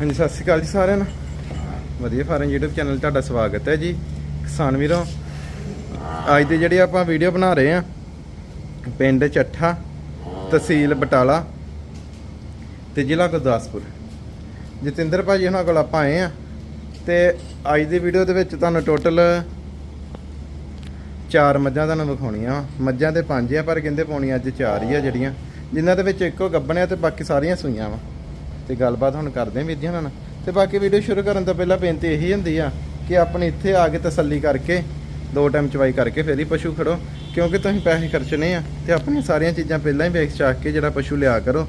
ਹਾਂਜੀ, ਸਤਿ ਸ਼੍ਰੀ ਅਕਾਲ ਜੀ ਸਾਰਿਆਂ ਨੂੰ। ਵਧੀਆ ਫਾਰਮ YouTube ਚੈਨਲ ਤੁਹਾਡਾ ਸਵਾਗਤ ਹੈ ਜੀ। ਕਿਸਾਨ ਵੀਰੋ, ਅੱਜ ਦੀ ਜਿਹੜੀ ਆਪਾਂ ਵੀਡੀਓ ਬਣਾ ਰਹੇ ਆ ਪਿੰਡ ਚੱਠਾ, ਤਹਿਸੀਲ ਬਟਾਲਾ ਤੇ ਜ਼ਿਲ੍ਹਾ ਗੁਰਦਾਸਪੁਰ। ਜਤਿੰਦਰ ਭਾਜੀ ਉਹਨਾਂ ਕੋਲ ਆਪਾਂ ਆਏ ਆ ਤੇ ਅੱਜ ਦੀ ਵੀਡੀਓ ਦੇ ਵਿੱਚ ਤੁਹਾਨੂੰ ਟੋਟਲ ਚਾਰ ਮੱਝਾਂ ਤੁਹਾਨੂੰ ਵਿਖਾਉਣੀਆਂ ਵਾਂ। ਮੱਝਾਂ ਤੇ ਪੰਜ ਆ, ਪਰ ਕਹਿੰਦੇ ਪਾਉਣੀ ਅੱਜ ਚਾਰ ਹੀ ਆ ਜਿਹੜੀਆਂ। ਜਿਨ੍ਹਾਂ ਦੇ ਵਿੱਚ ਇੱਕੋ ਗੱਬਣ ਆ ਤੇ ਬਾਕੀ ਸਾਰੀਆਂ ਸੂਈਆਂ ਵਾ। ਤੇ ਗੱਲਬਾਤ ਹੁਣ ਕਰਦੇ ਆਂ ਵੀਰ ਜੀ ਉਹਨਾਂ ਨਾਲ। ਤੇ ਬਾਕੀ ਵੀਡੀਓ ਸ਼ੁਰੂ ਕਰਨ ਤੋਂ ਪਹਿਲਾਂ ਬੇਨਤੀ ਇਹੀ ਹੁੰਦੀ ਆ ਕਿ ਆਪਣੀ ਇੱਥੇ ਆ ਕੇ ਤਸੱਲੀ ਕਰਕੇ ਦੋ ਟਾਈਮ ਚਵਾਈ ਕਰਕੇ ਫਿਰ ਹੀ ਪਸ਼ੂ ਖੜੋ ਕਿਉਂਕਿ ਤੁਸੀਂ ਪੈਸੇ ਖਰਚਣੇ ਆ ਤੇ ਆਪਣੀਆਂ ਸਾਰੀਆਂ ਚੀਜ਼ਾਂ ਪਹਿਲਾਂ ਹੀ ਵੇਖ ਚਾਕ ਕੇ ਜਿਹੜਾ ਪਸ਼ੂ ਲਿਆ ਕਰੋ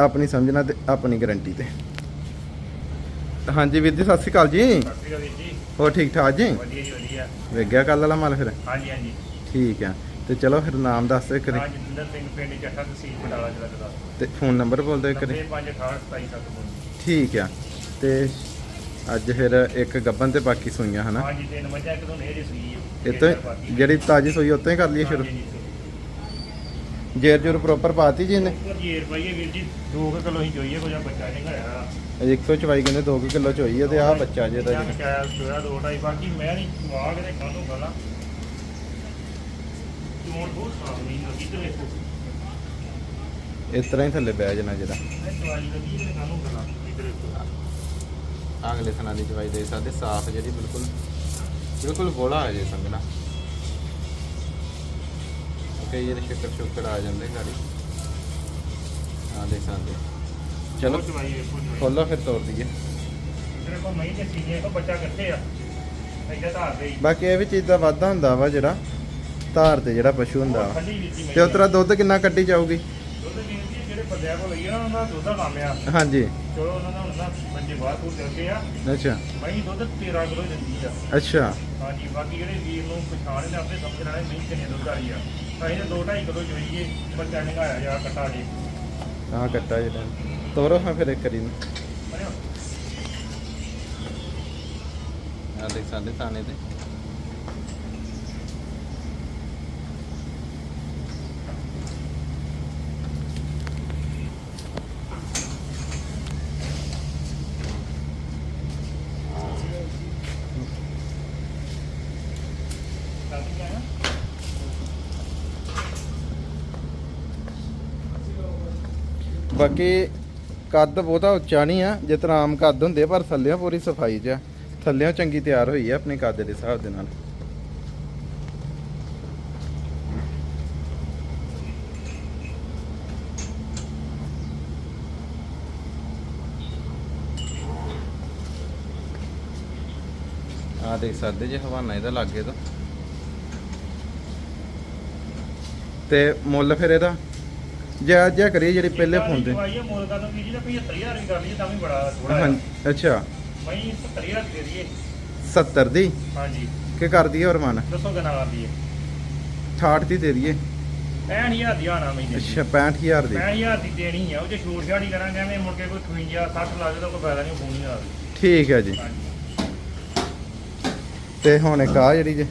ਆਪਣੀ ਸਮਝਣਾ ਤੇ ਆਪਣੀ ਗਾਰੰਟੀ ਤੇ। ਹਾਂਜੀ ਵੀਰ ਜੀ ਸਤਿ ਸ਼੍ਰੀ ਅਕਾਲ ਜੀ। ਸਤਿ ਸ਼੍ਰੀ ਅਕਾਲ ਜੀ। ਹੋਰ ਠੀਕ ਠਾਕ ਜੀ? ਵਧੀਆ ਜੀ ਵਧੀਆ। ਵੇਖ ਗਿਆ ਕੱਲ ਵਾਲਾ ਮਾਲ ਫਿਰ? ਹਾਂਜੀ ਹਾਂਜੀ। ਠੀਕ ਆ। ਤੇ ਚਲੋ ਫਿਰ ਨਾਮ ਦੱਸ ਦਿਓ ਕਰੀ ਹਾਂ ਜਤਿੰਦਰ ਸਿੰਘ ਪਿੰਡ ਚੱਠਾ ਤਹਿਸੀਲ ਬਟਾਲਾ ਜ਼ਿਲ੍ਹਾ ਗੁਰਦਾਸਪੁਰ। ਤੇ ਫੋਨ ਨੰਬਰ ਬੋਲ ਦਿਓ ਕਰੀ 95682777 ਠੀਕ ਆ। ਤੇ ਅੱਜ ਫਿਰ ਇੱਕ ਗੱਬਨ ਤੇ ਬਾਕੀ ਸੂਈਆਂ ਹਨਾ? ਹਾਂਜੀ ਤਿੰਨ ਮੱਝਾਂ ਇੱਕ ਤੋਂ ਨੇੜੇ ਸੂਈ ਹੈ ਇਹ ਤੋਂ ਜਿਹੜੀ ਤਾਜੀ ਸੂਈ ਉੱਤੇ ਹੀ ਕਰ ਲਈਏ ਸ਼ੁਰੂ। ਜੇਰ ਜੁਰ ਪ੍ਰੋਪਰ ਪਾਤੀ ਜੀ ਇਹਨੇ? ਜੀਰ ਪਾਈਏ ਵੀਰ ਜੀ 2 ਕਿਲੋ ਹੀ ਚੋਈਏ ਕੋਈ ਬੱਚਾ ਨਹੀਂ ਘੜਿਆ ਅਜੇ 124 ਕਹਿੰਦੇ 2 ਕਿਲੋ ਚ ਹੋਈ ਹੈ ਤੇ ਆਹ ਬੱਚਾ ਜੇ ਦਾ ਜਾਂ ਜੀ। ਦੋ ਢਾਈ ਬਾਕੀ ਮੈਂ ਨਹੀਂ ਕੇ ਤੇ ਕਾਹਨੂੰ ਗਾਲਾਂ ਚੋਣ ਬਹੁਤ ਸਾਫ਼ ਨਹੀਂ ਲੱਗੀ ਤੇ ਵੇਖੋ ਇਸ ਤਰ੍ਹਾਂ ਹੀ ਥੱਲੇ ਬਹਿ ਜਾਣਾ ਜਿਹੜਾ। ਮੈਂ ਚਵਾਈ ਲੱਗੀ ਤੇ ਕਾਹਨੂੰ ਗਾਲਾਂ ਇੱਧਰ ਵੇਖੋ ਅਗਲੇ ਥਣਾ ਦੀ ਚਵਾਈ ਦੇ ਸਕਦੇ ਸਾਫ਼ ਜਿਹੜੀ ਬਿਲਕੁਲ ਬਿਲਕੁਲ ਬੋਲਾ ਹੈ ਜੇ ਸੰਗਣਾ ਕਈ ਜਿਹੜੇ ਸ਼ੱਕਰ ਸ਼ੁਕਰ ਆ ਜਾਂਦੇ ਗਾੜੀ। ਆ ਦੇ ਸਕਦੇ। ਚਲੋ ਖੋਲੋ ਫਿਰ ਤੋੜ ਦਈਏ। ਤੇਰੇ ਕੋਲ ਮਹੀਂ ਸੀਗੇ ਕੋ ਬੱਚਾ ਕਿੱਥੇ ਆ? ਇੱਧਰ ਧਾਰ ਦੇ। ਬਾਕੀ ਇਹ ਵੀ ਚੀਜ਼ ਦਾ ਵਾਧਾ ਹੁੰਦਾ ਵਾ ਜਿਹੜਾ। ਧਾਰ ਤੇ ਜਿਹੜਾ ਪਸ਼ੂ ਹੁੰਦਾ ਤੇ ਉਤਰਾ ਦੁੱਧ ਕਿੰਨਾ ਕੱਢੀ ਜਾਊਗੀ? ਦੁੱਧ ਵੀਰ ਜੀ ਜਿਹੜੇ ਬੰਦਿਆਂ ਕੋਲ ਲਈਏ ਨਾ ਉਹਨਾਂ ਦਾ ਦੁੱਧ ਦਾ ਕੰਮ ਆ। ਹਾਂਜੀ। ਚਲੋ ਉਹਨਾਂ ਦਾ ਹੁੰਦਾ ਬੱਚੇ ਬਾਹਰ ਤੋਂ ਚੱਲਦੇ ਆ। ਅੱਛਾ। ਮਹੀਂ ਦੁੱਧ 13 ਕਿਲੋ ਦਿੰਦੀ ਆ। ਅੱਛਾ। ਹਾਂਜੀ ਬਾਕੀ ਜਿਹੜੇ ਵੀਰ ਨੂੰ ਪਛਾਣ ਨੇ ਆਪਣੇ ਸਮਝ ਲੈਣਾ ਮਹੀਂ ਕਿੰਨੇ ਦੁੱਧ ਵਾਲੀ ਆ। ਅਸੀਂ ਤਾਂ 2.5 ਕਿਲੋ ਜੋਈਏ ਬੱਚਾ ਨਿਗਾਇਆ ਜਾ ਕੱਟਾ ਜੀ ਆਹ ਕੱਟਾ ਜਿਹੜਾ ਤੋਰੋ ਹਾਂ ਫਿਰ ਇੱਕ ਕਰੀ ਨੂੰ ਬਣਿਓ। ਆ ਦੇਖ ਸਾਡੇ ਥਾਣੇ ਤੇ ਕਾਹਦੀ ਗਿਆ ਬਾਕੀ ਕੱਦ ਬਹੁਤਾ ਉੱਚਾ ਨਹੀਂ ਆ ਜਿਸ ਤਰ੍ਹਾਂ ਆਮ ਕੱਦ ਹੁੰਦੇ ਪਰ ਥੱਲਿਓਂ ਪੂਰੀ ਸਫ਼ਾਈ 'ਚ ਆ। ਥੱਲਿਓਂ ਚੰਗੀ ਤਿਆਰ ਹੋਈ ਆ ਆਪਣੇ ਕੱਦ ਦੇ ਹਿਸਾਬ ਦੇ ਨਾਲ। ਆ ਦੇਖ ਸਕਦੇ ਜੇ ਹਵਾਨਾ ਇਹਦਾ ਲੱਗੇ ਤਾਂ। ਤੇ ਮੁੱਲ ਫਿਰ ਇਹਦਾ? ਜਾ ਜਾ ਕਰੀਏ ਜਿਹੜੀ ਪਹਿਲੇ ਫੋਨ ਤੇ। ਦਵਾਈ ਮੋਲ ਕਾ ਤੋਂ ਵੀਰ ਜੀ ਦਾ 75000 ਵੀ ਕਰ ਲਈਏ ਤਾਂ ਵੀ ਬੜਾ ਥੋੜਾ ਹਾਂ ਅੱਛਾ। ਮਹੀਂ 70000 ਦੇ ਦਈਏ। 70 ਦੀ? ਹਾਂਜੀ। ਕਿ ਕਰ ਦਈਏ ਹੋਰ ਮਨ? ਦੱਸੋ ਕਿੰਨਾ ਕਰਦੀ ਹੈ 68 ਦੀ ਦੇ ਦਈਏ। 65000 ਦੀ ਆਣਾ ਮਹੀਨੇ ਅੱਛਾ 65000 ਦੀ। 65000 ਦੀ ਦੇਣੀ ਆ ਉਹ ਜੇ ਛੂਟ ਛਾੜੀ ਕਰਾਂਗੇ ਐਵੇਂ ਮੁੜ ਕੇ ਕੋਈ 58 60 ਲਾ ਦੇ ਤਾਂ ਕੋਈ ਫਾਇਦਾ ਨਹੀਂ ਹੋਣੀ ਆ ਠੀਕ ਹੈ ਜੀ। ਹਾਂਜੀ। ਤੇ ਹੁਣ ਇੱਕ ਆ ਜਿਹੜੀ ਜੇ।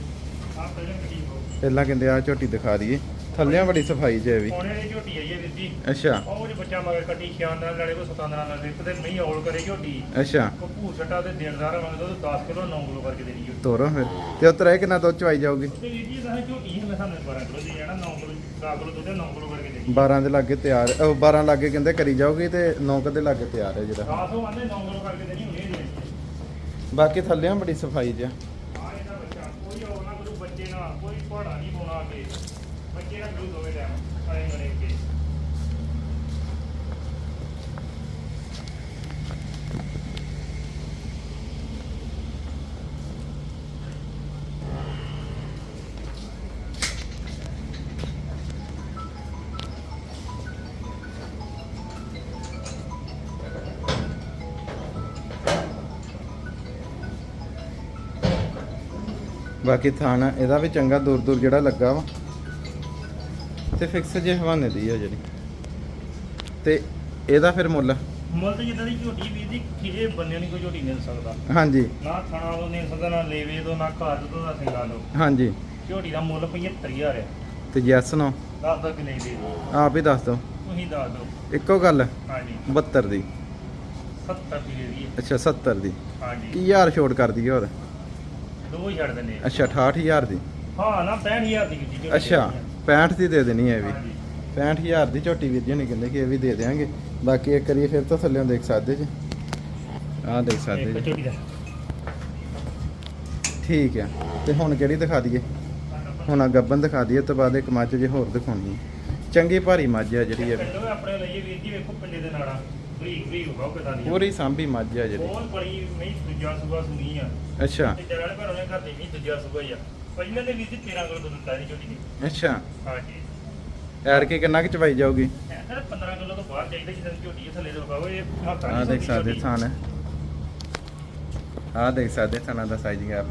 ਆ ਪਹਿਲਾਂ ਗੱਡੀ ਹੋ ਪਹਿਲਾਂ ਕਹਿੰਦੇ ਆ ਝੋਟੀ ਦਿਖਾ ਦਈਏ। ਥੱਲਿਆਂ ਬੜੀ ਸਫ਼ਾਈ ਜੇ ਵੀ। ਪੌਣੇ ਦੀ ਝੋਟੀ ਆਈ ਹੈ ਵੀਰ ਜੀ। ਅੱਛਾ। ਉਹ ਜੇ ਬੱਚਾ ਮਗਰ ਕੱਟੀ ਖਿਆਨ ਨਾਲ ਲੜੇ ਕੋ 17 ਨਾਲ ਦੇ ਤੇ ਨਹੀਂ ਔਲ ਕਰੇ ਝੋਟੀ। ਅੱਛਾ। ਕੋ ਭੂਰ ਛੱਟਾ ਤੇ ਦੇਣਦਾਰ ਮੰਗਦਾ ਉਹ 10 ਕਿਲੋ 9 ਕਿਲੋ ਕਰਕੇ ਦੇਣੀ ਝੋਟੀ। ਤੋਰੋ ਫਿਰ। ਤੇ ਉਤਰਾ ਇਹ ਕਿੰਨਾ ਦੁੱਧ ਚਵਾਈ ਜਾਊਗੀ? ਤੇ ਵੀਰ ਜੀ ਤਾਂ ਝੋਟੀ ਹੀ ਮੈਂ ਸਾਨੂੰ 12 ਕਿਲੋ ਦੀ ਜਾਣਾ 9 ਕਿਲੋ 10 ਕਿਲੋ ਦੁੱਧ 9 ਕਿਲੋ ਕਰਕੇ ਦੇਣੀ। 12 ਦੇ ਲਾਗੇ ਤਿਆਰ ਉਹ 12 ਲਾਗੇ ਕਹਿੰਦੇ ਕਰੀ ਜਾਊਗੀ ਤੇ 9 ਦੇ ਲਾਗੇ ਤਿਆਰ ਹੈ ਜਿਹੜਾ। 10 ਉਹ ਆਂਦੇ 9 ਕਿਲੋ ਕਰਕੇ ਦੇਣੀ ਹੁਣੇ ਦੇਣੀ ਬਾਕੀ ਥੱਲਿਆਂ ਬੜੀ ਸਫ਼ਾਈ ਜੇ। ਆ ਇਹਦਾ ਬੱਚਾ ਕੋਈ ਹੋਰ ਨਾ ਕਰੂ ਬੱਚੇ ਨਾਲ ਕੋਈ ਪਹਾੜਾ ਨਹੀਂ ਪਾਉਣਾ ਅੱਗੇ। ਬੱਚੇ ਨਾਲ ਕਰੂ ਦੋਵੇਂ ਟਾਈਮ ਆਏ ਮਰੇ ਕੇ ਬਾਕੀ ਥਾਣਾ, ਇਹਦਾ ਵੀ ਚੰਗਾ ਦੂਰ ਦੂਰ ਜਿਹੜਾ ਲੱਗਾ ਵਾ। ਤੇ ਫਿਕਸ ਜੇ ਹਵਾਨੇ ਦੀ ਆ ਜਿਹੜੀ। ਤੇ ਇਹਦਾ ਫਿਰ ਮੁੱਲ? ਮੁੱਲ ਤੇ ਜਿੱਦਾਂ ਦੀ ਝੋਟੀ ਵੀਰ ਦੀ ਕਿਹੇ ਬੰਨੇ ਨਹੀਂ ਕੋਈ ਝੋਟੀ ਮਿਲ ਸਕਦਾ। ਹਾਂਜੀ। ਨਾ ਖਾਣਾ ਤੋਂ ਨਹੀਂ ਸਕਦਾ ਨਾ ਲੇਵੇ ਤੋਂ ਨਾ ਘਰ ਤੋਂ ਨਾ ਸਿੰਗਾ ਲੋ ਹਾਂਜੀ। ਝੋਟੀ ਦਾ ਮੁੱਲ 75000 ਹੈ ਤੇ ਯੈਸ ਨੋ ਦੱਸ ਦੋ ਕਿ ਨਹੀਂ ਦੇ। ਆਪ ਹੀ ਦੱਸ ਦਿਓ। ਤੁਸੀਂ ਦੱਸ ਦਿਓ। ਇੱਕੋ ਗੱਲ? ਹਾਂਜੀ। 72 ਦੀ। 70 ਦੀ ਦੇ ਅੱਛਾ 70 ਦੀ। ਹਾਂਜੀ। ਕੀ ਹਜ਼ਾਰ ਛੋਟ ਕਰ ਦਈਏ ਹੋਰ? ਦੋ ਹੀ ਛੱਡ ਦਿੰਦੇ ਆ। ਅੱਛਾ 68000 ਦੀ। ਹਾਂ ਨਾ 65000 ਦੀ ਅੱਛਾ। 65 ਦੀ ਦੇ ਦੇਣੀ ਹੈ ਇਹ ਵੀ। ਹਾਂਜੀ 65000 ਦੀ ਝੋਟੀ ਵੀਰ ਜੀ ਨੇ ਕਹਿੰਦੇ ਕਿ ਇਹ ਵੀ ਦੇ ਦੇਵਾਂਗੇ ਬਾਕੀ ਇੱਕ ਵਾਰੀ ਫਿਰ ਤੋਂ ਥੱਲੇੋਂ ਦੇਖ ਸਕਦੇ ਜੀ ਆਹ ਦੇਖ ਸਕਦੇ ਜੀ ਠੀਕ ਹੈ ਤੇ ਹੁਣ ਕਿਹੜੀ ਦਿਖਾ ਦਈਏ? ਹੁਣ ਆ ਗੱਬਨ ਦਿਖਾ ਦਈਏ ਤੋਂ ਬਾਅਦ ਇੱਕ ਮੱਝ ਜੇ ਹੋਰ ਦਿਖਾਉਣੀ ਹੈ। ਚੰਗੀ ਭਾਰੀ ਮੱਝ ਹੈ ਜਿਹੜੀ ਇਹ। ਪਿੰਡੋਂ ਆਪਣੇ ਲਈਏ ਵੀਰ ਜੀ ਵੇਖੋ ਪਿੰਡੇ ਦੇ ਨਾੜਾ। ਬਰੀਕ ਬਰੀਕ ਹੋਗਾ ਕਿਦਾਂ ਦੀ ਪੂਰੀ ਸਾਂਭੀ ਮੱਝ ਹੈ ਜਿਹੜੀ। ਬਹੁਤ ਬੜੀ ਨਹੀਂ ਦੂਜਾ ਸੂਆ ਸੁਣੀ ਆ। ਅੱਛਾ। ਤੇ ਜਗਾਲੇ ਪਰ ਉਹਨੇ ਘਰ ਦੀ ਨਹੀਂ ਦੂਜਾ ਸੂਆ ਹੀ ਆ। ਪਹਿਲਾਂ ਦੇ ਵੀਰ ਜੀ 13 ਕਿਲੋ ਦੁੱਧ ਦਿੱਤਾ ਇਹਦੀ ਝੋਟੀ ਨੇ ਅੱਛਾ। ਹਾਂਜੀ। ਐਰ ਕੇ ਕਿੰਨਾ ਕੁ ਚਵਾਈ ਜਾਊਗੀ? ਇਹ ਸਰ 15 ਕਿਲੋ ਤੋਂ ਬਾਹਰ ਚਾਹੀਦਾ ਜਿੱਦਾਂ ਦੀ ਝੋਟੀ ਇਹ ਥੱਲੇ ਤੋਂ ਪਾਓ ਇਹ ਹੱਥਾਂ ਆਹ ਦੇਖ ਸਕਦੇ ਥਾਨ ਆਹ ਦੇਖ ਸਕਦੇ ਥਾਨਾਂ ਦਾ ਸਾਈਜ਼ ਗੈਪ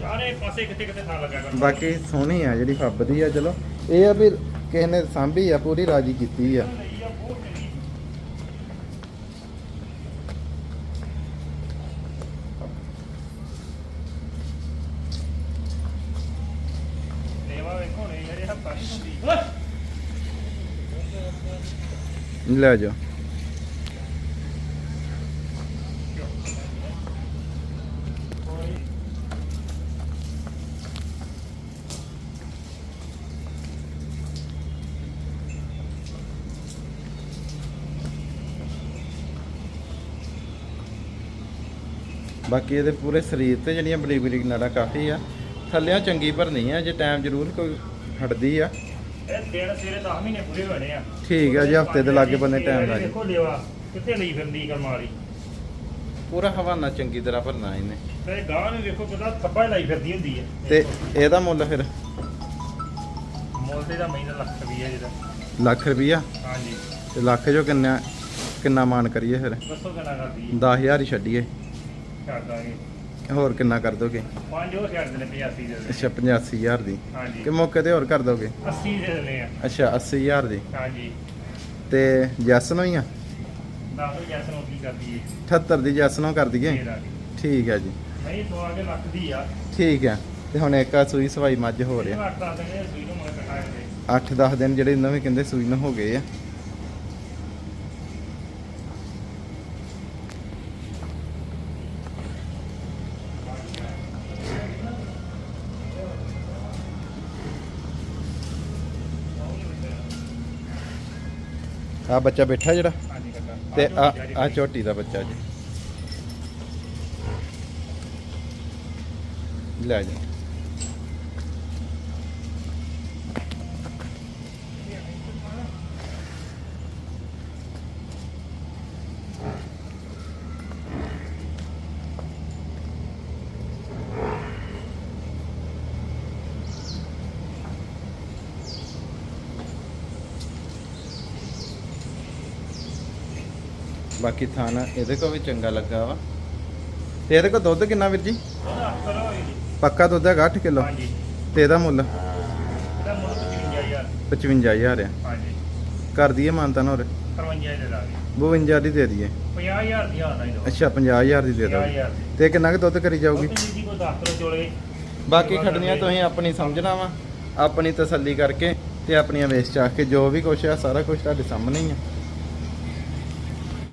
ਚਾਰੇ ਪਾਸੇ ਕਿਤੇ ਕਿਤੇ ਥਾਂ ਲੱਗਾ ਕਰ ਬਾਕੀ ਸੋਹਣੀ ਆ ਜਿਹੜੀ ਫੱਬਦੀ ਆ ਚਲੋ। ਇਹ ਆ ਵੀ ਕਿਸੇ ਨੇ ਸਾਂਭੀ ਆ ਪੂਰੀ ਰਾਜੀ ਕੀਤੀ ਆ ਲਈ ਆ ਬਹੁਤ ਚੰਗੀ ਦੇਵਾ ਵੇਖੋ ਨੇ ਜਿਹੜੇ ਹੱਥਾਂ ਦੀ ਹੁੰਦੀ ਲੈ ਜਾਓ ਬਾਕੀ ਇਹਦੇ ਪੂਰੇ ਸਰੀਰ ਤੇ ਜਿਹੜੀਆਂ ਬਰੀਕ ਬਰੀਕ ਨਾੜਾਂ ਕਾਫੀ ਆ। ਥੱਲਿਆਂ ਚੰਗੀ ਭਰਨੀ ਆ, ਜੇ ਟਾਈਮ ਜ਼ਰੂਰ ਕੋਈ ਹਟਦੀ ਆ। ਇਹ ਦਿਨ ਸਵੇਰੇ 10 ਮਹੀਨੇ ਪੂਰੇ ਹੋਣੇ ਆ। ਠੀਕ ਆ ਜੀ ਹਫ਼ਤੇ ਦੇ ਲਾਗੇ ਬੰਨੇ ਟਾਈਮ ਲੱਗ ਦੇਖੋ ਲਿਵਾ ਕਿੱਥੇ ਲਈ ਫਿਰਦੀ ਕਰਮਾਰੀ ਪੂਰਾ ਹਵਾਨਾ ਚੰਗੀ ਤਰ੍ਹਾਂ ਭਰਨਾ ਇਹਨੇ। ਤੇ ਗਾਂ ਨੂੰ ਵੇਖੋ ਪਤਾ ਥੱਬਾ ਲਾਈ ਫਿਰਦੀ ਹੁੰਦੀ ਹੈ ਤੇ ਇਹਦਾ ਮੁੱਲ ਫਿਰ? ਮੁੱਲ ਤੇ ਦਾ ਮਹੀਨਾ ਲੱਖ ਰੁਪਈਆ ਜਿਹਦਾ ਲੱਖ ਰੁਪਈਆ? ਹਾਂਜੀ। ਤੇ ਲੱਖ ਚੋਂ ਕਿੰਨਾ ਕਿੰਨਾ ਮਾਨ ਕਰੀਏ ਫਿਰ? ਦੱਸੋ ਕਿੰਨਾ ਕਰਦੀ ਹੈ 10000 ਹੀ ਛੱਡੀਏ। ਛੱਡ ਦਾਂਗੇ। ਹੋਰ ਕਿੰਨਾ ਕਰ ਦੋਗੇ? ਪੰਜ ਹੋਰ ਛੱਡ ਦੇਣੇ 85 ਦੇ ਅੱਛਾ 85000 ਦੀ। ਹਾਂਜੀ। ਕਿ ਮੌਕੇ ਤੇ ਹੋਰ ਕਰ ਦੋਗੇ? 80 ਦੇ ਦੇਣੇ ਆ। ਅੱਛਾ 80000 ਦੀ। ਹਾਂਜੀ। ਤੇ ਜੈਸਨੋ ਹੀ ਆ? ਦੱਸੋ ਜੈਸਨ ਉਹ ਕੀ ਕਰਦੀ ਹੈ 78 ਦੀ ਜੈਸਨੋ ਕਰ ਦਈਏ ਦੇ ਠੀਕ ਹੈ ਜੀ। ਨਹੀਂ ਸਵਾ ਕੇ ਲੱਖ ਦੀ ਆ। ਠੀਕ ਹੈ ਤੇ ਹੁਣ ਇੱਕ ਆ ਸੂਈ ਸਵਾਈ ਮੱਝ ਹੋ ਰਿਹਾ। ਘੱਟ ਦੱਸ ਦਿੰਦੇ ਆ, ਸੂਈ ਨੂੰ ਮਗਰ ਕਟਾ ਕੇ 8-10 ਦਿਨ ਜਿਹੜੇ ਨਵੇਂ ਕਹਿੰਦੇ ਸੂਈ ਨੂੰ ਹੋ ਗਏ ਆ। ਆ ਬੱਚਾ ਬੈਠਾ ਜਿਹੜਾ? ਹਾਂਜੀ ਤੇ ਆ ਆ ਝੋਟੀ ਦਾ ਬੱਚਾ ਜੀ। ਲੈ ਜੀ। ਬਾਕੀ ਥਾਣਾ ਇਹਦੇ ਕੋ ਵੀ ਚੰਗਾ ਲੱਗਾ ਵਾ। ਤੇ ਇਹਦੇ ਕੋ ਦੁੱਧ ਕਿੰਨਾ ਵੀਰ ਜੀ? ਪੱਕਾ ਦੁੱਧ ਹੈਗਾ 8 ਕਿਲੋ। ਹਾਂਜੀ। ਤੇ ਇਹਦਾ ਮੁੱਲ? ਇਹਦਾ ਮੁੱਲ 55000 55000 ਆ। ਹਾਂਜੀ। ਕਰ ਦਈਏ ਮਾਨਤਾਨ ਹੋਰ 53 ਦੇ ਦਾਂਗੇ। 52 ਦੀ ਦੇ ਦਈਏ। 50000 ਦੀ ਆਣਾ ਹੀ ਦੋ ਅੱਛਾ 50000 ਦੀ ਦੇ ਦੋ 50000 ਦੀ। ਤੇ ਕਿੰਨਾ ਕੁ ਦੁੱਧ ਕਰੀ ਜਾਊਗੀ? ਉਹ ਜੀ ਕੋਈ 10 ਕਿਲੋ ਚੋਲੇ। ਬਾਕੀ ਖੜਨੀਆਂ ਤੁਸੀਂ ਆਪਣੀ ਸਮਝਣਾ ਵਾ। ਆਪਣੀ ਤਸੱਲੀ ਕਰਕੇ ਤੇ ਆਪਣੀਆਂ ਵੇਚ ਚਾਹ ਕੇ ਜੋ ਵੀ ਕੁਛ ਆ ਸਾਰਾ ਕੁਝ ਤੁਹਾਡੇ ਸਾਹਮਣੇ ਹੀ ਆ।